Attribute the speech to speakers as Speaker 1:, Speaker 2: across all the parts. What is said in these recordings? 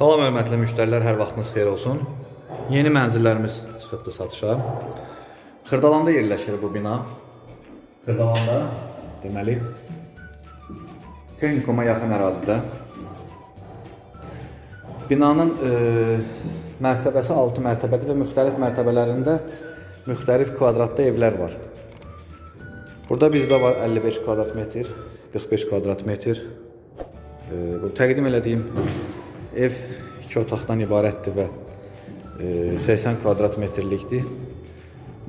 Speaker 1: Salam hörmətli müştərilər, hər vaxtınız xeyir olsun. Yeni mənzillərimiz çıxıbdı satışa. Xırdalanda yerləşir bu bina. Xırdalanda deməli texnikuma yaxın ərazidə. Binanın e, mərtəbəsi 6 mərtəbədir və müxtəlif mərtəbələrində müxtəlif kvadratda evlər var. Burada bizdə var 55 kvadrat metr, 45 kvadrat metr. E, bu təqdim elədiyim ev iki otaqdan ibarətdir və e, 80 kvadrat metrlikdir.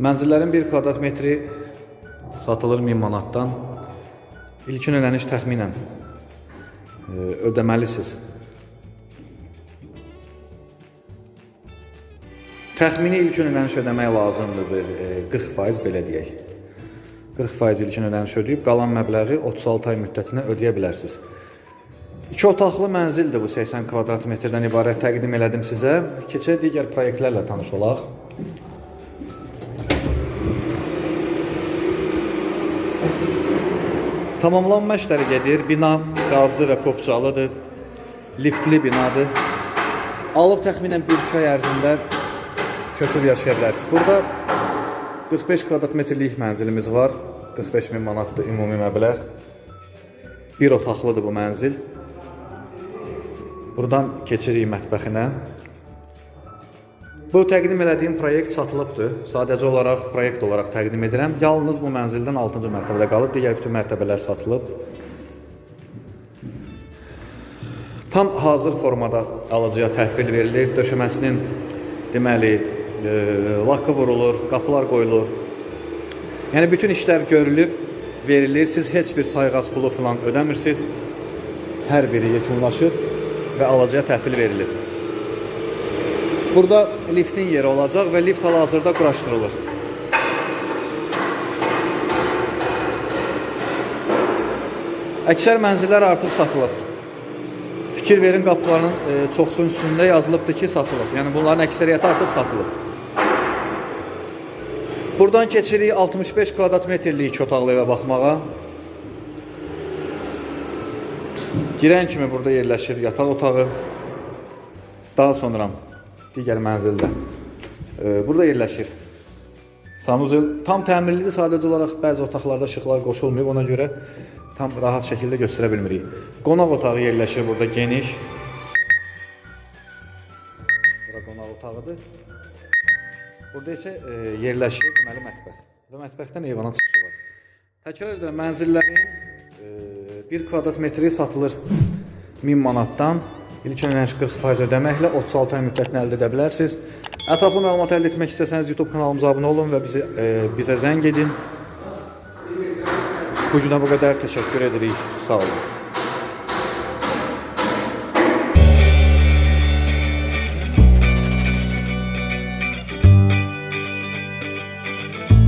Speaker 1: Mənzillərin 1 kvadrat metri satılır 1000 manatdan. İlkin ödəniş təxminən e, ödəməlisiniz. Təxmini ilkin ödəniş ödəmək lazımdır bir e, 40% belə deyək. 40% ilkin ödəniş ödəyib qalan məbləği 36 ay müddətinə ödəyə bilərsiniz. İki otaqlı mənzildir bu 80 kvadrat metrdən ibarət təqdim elədim sizə. Keçək digər layihələrlə tanış olaq. Tamamlanma işləri gedir. Bina qazlı və kopcalıdır. Liftli binadır. Alıb təxminən 1-2 ay ərzində köçüb yaşaya bilərsiniz. Burada 45 kvadrat metrlik mənzilimiz var. 45 min manatdır ümumi məbləğ. Bir otaqlıdır bu mənzil. Buradan keçirik mətbəxinə. Bu təqdim elədiyim proyekt satılıbdır. Sadəcə olaraq proyekt olaraq təqdim edirəm. Yalnız bu mənzildən 6-cı mərtəbədə qalıb, digər bütün mərtəbələr satılıb. Tam hazır formada alıcıya təhvil verilir. Döşəməsinin deməli e, lakı vurulur, qapılar qoyulur. Yəni bütün işlər görülüb, verilir. Siz heç bir sayğac pulu falan ödəmirsiniz. Hər biri yekunlaşır və alıcıya təhvil verilir. Burada liftin yeri olacaq və lift hal-hazırda quraşdırılır. Əksər mənzillər artıq satılıb. Fikir verin qapıların e, çoxsunun üstündə yazılıbdır ki, satılıb. Yəni bunların əksəriyyəti artıq satılıb. Buradan keçirik 65 kvadrat metrlik iki otaqlı evə baxmağa. Girən kimi burada yerləşir yataq otağı. Daha sonra digər mənzildə e, burada yerləşir. Sanuzel tam təmirlidir, sadəcə olaraq bəzi otaqlarda işıqlar qoşulmayıb, ona görə tam rahat şəkildə göstərə bilmirik. Qonaq otağı yerləşir burada geniş. Bura qonaq otağıdır. Burada isə e, yerləşir deməli mətbəx və mətbəxdən eyvana çıxışı var. Təkrar edirəm, mənzillərin e, 1 kvadrat metri satılır 1000 manatdan. İlk ödəniş 40% ödəməklə 36 ay müddətini əldə edə bilərsiniz. Ətraflı məlumat əldə etmək istəsəniz YouTube kanalımıza abunə olun və bizi e, bizə zəng edin. Bu günə bu qədər təşəkkür edirik. Sağ olun.